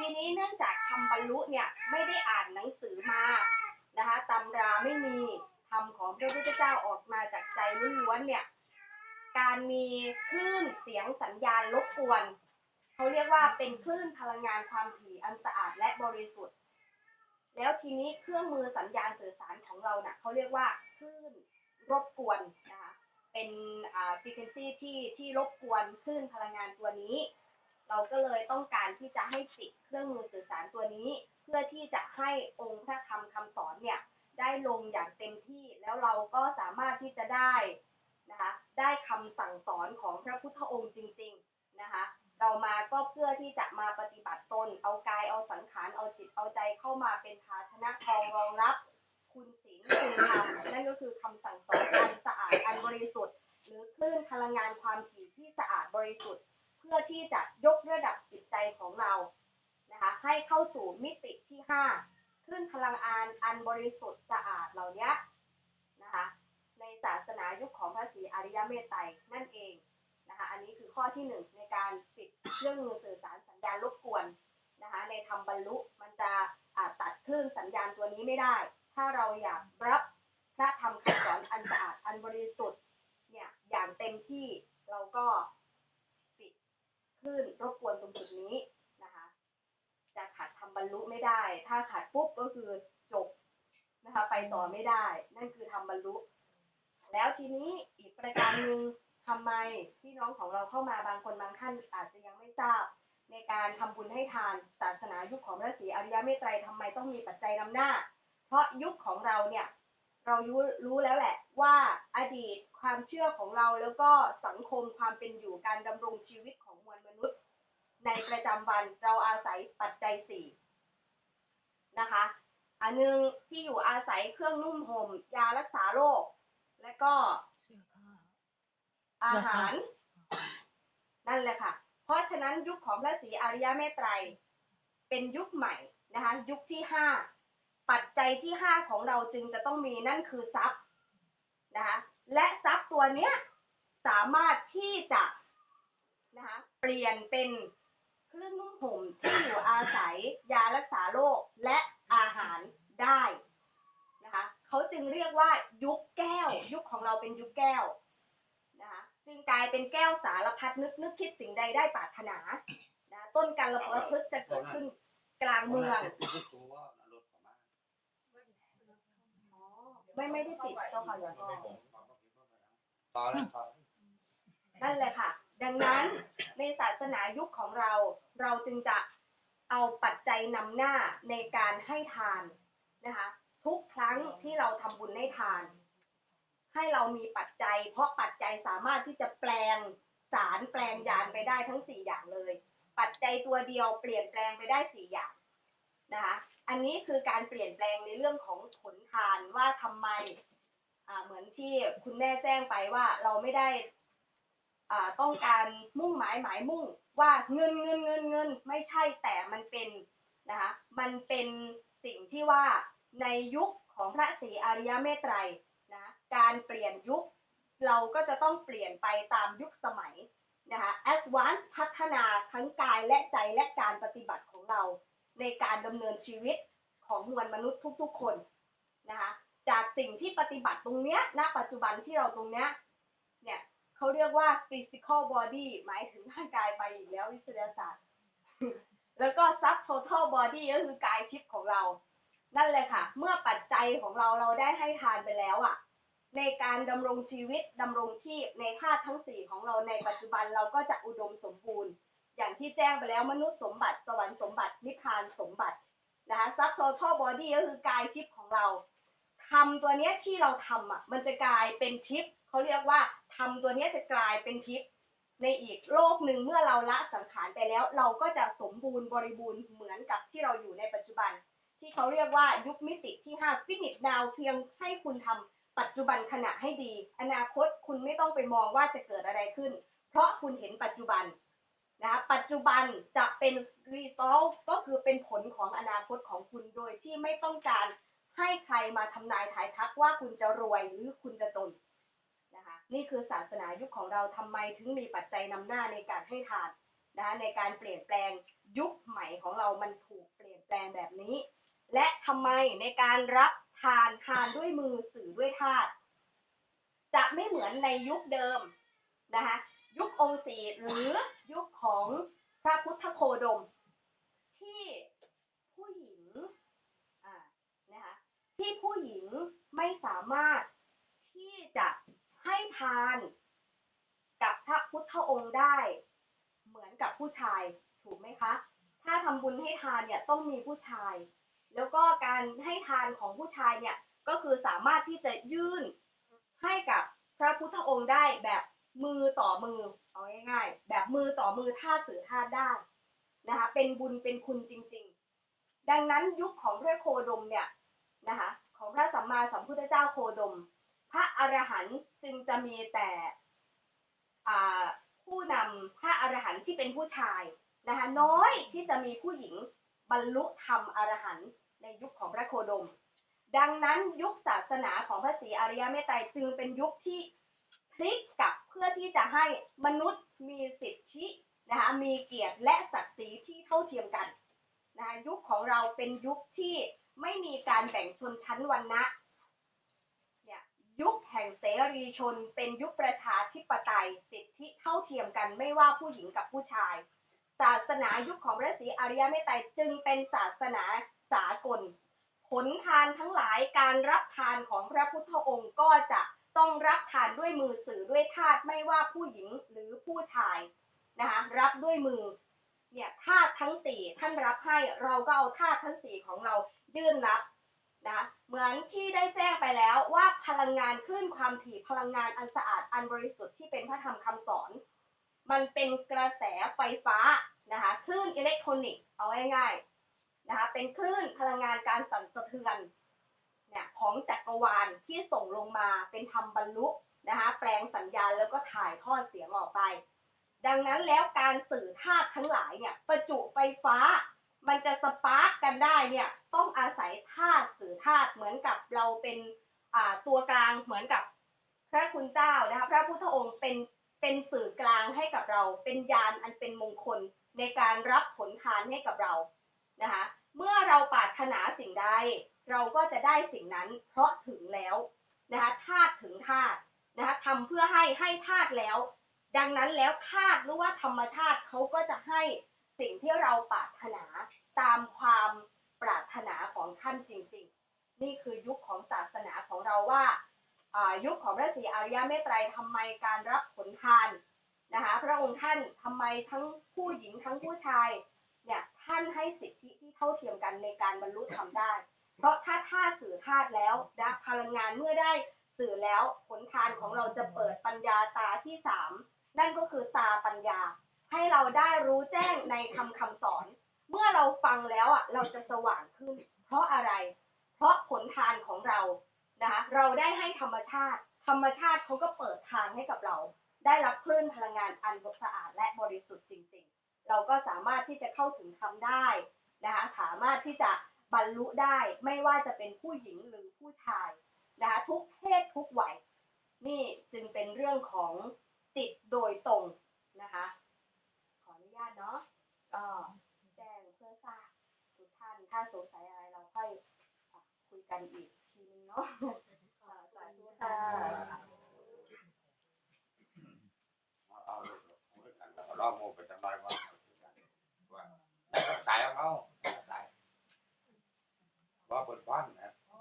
ทีนี้เนื่องจากคำบรรลุเนี่ยไม่ได้อ่านหนังสือมานะคะตำราไม่มีธรรมของพระพุทธเจ้าออกมาจากใจล้วนๆเนี่ยการมีคลื่นเสียงสัญญาณรบกวนเขาเรียกว่าเป็นคลื่นพลังงานความถี่อันสะอาดและบริสุทธิ์ แล้วทีนี้เครื่องมือสัญญาณสื่อสารของเราเนี่ยเขาเรียกว่าคลื่นรบกวนนะคะเป็นอ่า frequency ที่ที่รบกวนคลื่นพลังงานตัวนี้ เราก็เลยต้องการที่จะให้ปิดเครื่องมือสื่อสารตัวนี้ เพื่อที่จะให้องค์พระธรรมคำสอนเนี่ยได้ลงอย่างเต็มที่แล้วเราก็สามารถที่จะได้นะคะได้คำสั่งสอนของพระพุทธองค์จริงๆนะคะเรามาก็เพื่อที่จะมาปฏิบัติตน เอากายเอาสังขารเอาจิตเอาใจเข้ามาเป็นภาชนะทองรองรับ คุณศีลคุณธรรมนั่นก็คือคำสั่งสอนอันสะอาดอันบริสุทธิ์ หรือคลื่นพลังงานความถี่ที่สะอาดบริสุทธิ์ ที่จะยกระดับจิตใจของเรานะคะให้เข้าสู่มิติที่ห้าคลื่นพลังงานอันบริสุทธิ์สะอาดเหล่านี้นะคะในศาสนายุคของพระศรีอริยเมตไตรนั่นเองนะคะอันนี้คือข้อที่หนึ่งในการปิดเครื่องมือสื่อสารสัญญาณรบกวนนะคะในธรรมบรรลุมันจะตัดคลื่นสัญญาณตัวนี้ไม่ได้ ถ้าเราอยากรับพระธรรมคำสอนอันสะอาดอันบริสุทธิ์เนี่ยอย่างเต็มที่เราก็ คลื่นรบกวนตรงจุดนี้นะคะ จะขัดทำบรรลุไม่ได้ ถ้าขัดปุ๊บก็คือจบนะคะไปต่อไม่ได้ นั่นคือทำบรรลุ แล้วทีนี้อีกประการหนึ่งทำไมพี่น้องของเราเข้ามาบางคนบางท่านอาจจะยังไม่ทราบ ในการทำบุญให้ทานศาสนายุคของพระศรีอริยเมตไตรทำไมต้องมีปัจจัยนำหน้า เพราะยุคของเราเนี่ย เรารู้รู้แล้วแหละว่าอดีตความเชื่อของเราแล้วก็สังคมความเป็นอยู่การดำรงชีวิตของมวลมนุษย์ ในประจำวันเราอาศัยปัจจัยสี่นะคะอันหนึงที่อยู่อาศัยเครื่องนุ่มห่มยารักษาโรคและก็เสื้อผ้าอาหาร นั่นแหละค่ะ เพราะฉะนั้นยุคของพระศรีอริยเมตไตร เป็นยุคใหม่นะคะ ยุคที่ห้า ปัจจัยที่ห้าของเราจึงจะต้องมีนั่นคือทรัพย์นะคะและทรัพย์ตัวเนี้ยสามารถที่จะนะคะเปลี่ยนเป็นเครื่องนุ่งห่มที่อยู่อาศัยยารักษาโรคและอาหารได้นะคะเขาจึงเรียกว่ายุคแก้ว ยุคของเราเป็นยุคแก้วนะคะจึงกลายเป็นแก้วสารพัดนึกนึกคิดสิ่งใดได้ปรารถนานะต้นการระพฤกษ์จะเกิดขึ้นกลางเมืองอ๋อ ไม่ไม่ได้ติดเจ้าค่ะหลวงพ่อต่อเลยต่อนั่นแหละค่ะ ดังนั้นในศาสนายุคของเรา เราจึงจะเอาปัจจัยนำหน้าในการให้ทานนะคะ ทุกครั้งที่เราทำบุญให้ทาน ให้เรามีปัจจัย เพราะปัจจัยสามารถที่จะแปลงสารแปลงยานไปได้ทั้งสี่อย่างเลย ปัจจัยตัวเดียวเปลี่ยนแปลงไปได้สี่อย่างนะคะ อันนี้คือการเปลี่ยนแปลงในเรื่องของผลทานว่าทำไมเหมือนที่คุณแม่แจ้งไปว่าเราไม่ได้อ่าต้องการมุ่งหมายหมายมุ่งว่าเงินเงินเงินเงินไม่ใช่แต่มันเป็นนะคะมันเป็นสิ่งที่ว่าในยุคของพระศรีอริยเมตไตรนะการเปลี่ยนยุคเราก็จะต้องเปลี่ยนไปตามยุคสมัยนะคะ advance พัฒนาทั้งกายและใจและการปฏิบัติของเรา ในการดำเนินชีวิตของมวลมนุษย์ทุกๆคนนะคะจากสิ่งที่ปฏิบัติตรงเนี้ยณปัจจุบันที่เราตรงเนี้ยเนี่ยเขาเรียกว่า physical body หมายถึงร่างกายไปอีกแล้ววิทยาศาสตร์ แล้วก็ sub total body ก็คือกายทิพของเรา นั่นเลยค่ะ เมื่อปัจจัยของเราเราได้ให้ทานไปแล้วอะในการดำรงชีวิตดำรงชีพในธาตุทั้งสี่ของเราในปัจจุบันเราก็จะอุดมสมบูรณ์ อย่างที่แจ้งไปแล้วมนุษย์สมบัติสวรรค์สมบัตินิพพานสมบัตินะคะ sub total body ก็คือกายทิพย์ของเราทำตัวเนี้ยที่เราทำอะมันจะกลายเป็นทิพย์เขาเรียกว่าทำตัวเนี้ยจะกลายเป็นทิพย์ในอีกโลกหนึ่งเมื่อเราละสังขารไปแล้ว เราก็จะสมบูรณ์บริบูรณ์เหมือนกับที่เราอยู่ในปัจจุบัน ที่เขาเรียกว่ายุคมิติที่5ฟินิชดาวเพียงให้คุณทำปัจจุบันขณะให้ดี อนาคตคุณไม่ต้องไปมองว่าจะเกิดอะไรขึ้น เพราะคุณเห็นปัจจุบัน นะคะปัจจุบันจะเป็น result ก็คือเป็นผลของอนาคตของคุณโดยที่ไม่ต้องการให้ใครมาทำนายทายทักว่าคุณจะรวยหรือคุณจะจนนะคะนี่คือศาสนายุคของเราทำไมถึงมีปัจจัยนำหน้าในการให้ทานนะคะในการเปลี่ยนแปลงยุคใหม่ของเรามันถูกเปลี่ยนแปลงแบบนี้ และทำไมในการรับทานทานด้วยมือสื่อด้วยธาตุจะไม่เหมือนในยุคเดิมนะคะ ยุคองค์สีหรือยุคของพระพุทธโคดม ที่ผู้หญิงอ่านะคะที่ผู้หญิงไม่สามารถที่จะให้ทานกับพระพุทธองค์ได้ เหมือนกับผู้ชายถูกไหมคะ ถ้าทำบุญให้ทานเนี่ยต้องมีผู้ชาย แล้วก็การให้ทานของผู้ชายเนี่ยก็คือสามารถที่จะยื่นให้กับพระพุทธองค์ได้แบบ มือต่อมือเอาง่ายๆแบบมือต่อมือท่าสื่อท่าได้นะคะเป็นบุญเป็นคุณจริงๆ ดังนั้นยุคของพระโคดมเนี่ยนะคะของพระสัมมาสัมพุทธเจ้าโคดม พระอรหันต์จึงจะมีแต่ผู้นำพระอรหันต์ที่เป็นผู้ชายนะคะน้อยที่จะมีผู้หญิงบรรลุธรรมอรหันต์ในยุคของพระโคดม ดังนั้นยุคศาสนาของพระศรีอริยเมตไตรจึงเป็นยุคที่พลิกกลับ พื่อที่จะให้มนุษย์มีสิทธินะคะมีเกียรติและศักดิ์ศรีที่เท่าเทียมกันนะคะยุคของเราเป็นยุคที่ไม่มีการแบ่งชนชั้นวรรณะเนี่ยยุคแห่งเสรีชน เป็นยุคประชาธิปไตย สิทธิเท่าเทียมกันไม่ว่าผู้หญิงกับผู้ชาย ศาสนายุคของพระศรีอริยเมตไตรจึงเป็นศาสนาสากล ผลทานทั้งหลายการรับทานของพระพุทธองค์ก็จะ ต้องรับทานด้วยมือสื่อด้วยทาสไม่ว่าผู้หญิงหรือผู้ชายนะคะรับด้วยมือเนี่ยธาตุทั้งสี่ท่านรับให้เราก็เอาธาตุทั้งสี่ของเรายื่นรับนะะเหมือนที่ได้แจ้งไปแล้วว่าพลังงานคลื่นความถี่พลังงานอันสะอาดอันบริสุทธิ์ที่เป็นพระธรรมคำสอน มันเป็นกระแสไฟฟ้านะคะคลื่นอิเล็กทรอนิกส์เอาง่ายๆนะคะเป็นคลื่นพลังงานการสั่นสะเทือนเนี่ยของจั กรวาลที่ส่งลงมาเป็นธรรมบรรลุนะคะแปลงสัญญาณแล้วก็ถ่ายทอดเสียงออกไป ดังนั้นแล้วการสื่อธาตุทั้งหลายเนี่ยประจุไฟฟ้า มันจะสปาร์กกันได้เนี่ยต้องอาศัยธาตุสื่อธาตุเหมือนกับเราเป็นตัวกลางเหมือนกับพระคุณเจ้านะคะพระพุทธองค์เป็นเป็นสื่อกลางให้กับเรา เป็นยานอันเป็นมงคลในการรับผลทานให้กับเรานะคะเมื่อเราปรารถนาสิ่งใด เราก็จะได้สิ่งนั้นเพราะถึงแล้วนะคะธาตุถึงธาตุนะคะทำเพื่อให้ให้ธาตุแล้ว ดังนั้นแล้วธาตุหรือว่าธรรมชาติเขาก็จะให้สิ่งที่เราปรารถนาตามความปรารถนาของท่านจริง ๆ นี่คือยุคของศาสนาของเราว่าอ่ายุคของพระศรีอริยเมตไตรทำไมการรับผลทานนะคะพระองค์ท่านทำไมทั้งผู้หญิงทั้งผู้ชายเนี่ยท่านให้สิทธิที่เท่าเทียมกันในการบรรลุธรรมได้ เพราะถ้าธาตุสื่อธาตุแล้วนะพลังงานเมื่อได้สื่อแล้วผลทานของเราจะเปิดปัญญาตาที่สามนั่นก็คือตาปัญญา ให้เราได้รู้แจ้งในคำคำสอน เมื่อเราฟังแล้วอะเราจะสว่างขึ้น เพราะอะไร เพราะผลทานของเรานะคะเราได้ให้ธรรมชาติ ธรรมชาติเขาก็เปิดทางให้กับเรา ได้รับคลื่นพลังงานอันสะอาดและบริสุทธิ์จริงๆ เราก็สามารถที่จะเข้าถึงธรรมได้นะคะสามารถที่จะ บรรลุได้ไม่ว่าจะเป็นผู้หญิงหรือผู้ชายนะคะทุกเพศทุกวัยนี่จึงเป็นเรื่องของจิตโดยตรงนะคะขออนุญาตเนาะก็แจ้งเพื่อทราบทุกท่านถ้าสงสัยอะไรเราค่อยอะคุยกันอีกทีนึงเนาะอ่าสาธุค่ะเอาเอาลองโมไปจังไรว่าว่าตายเอาเขาตายว่าเปิด ฟันนะ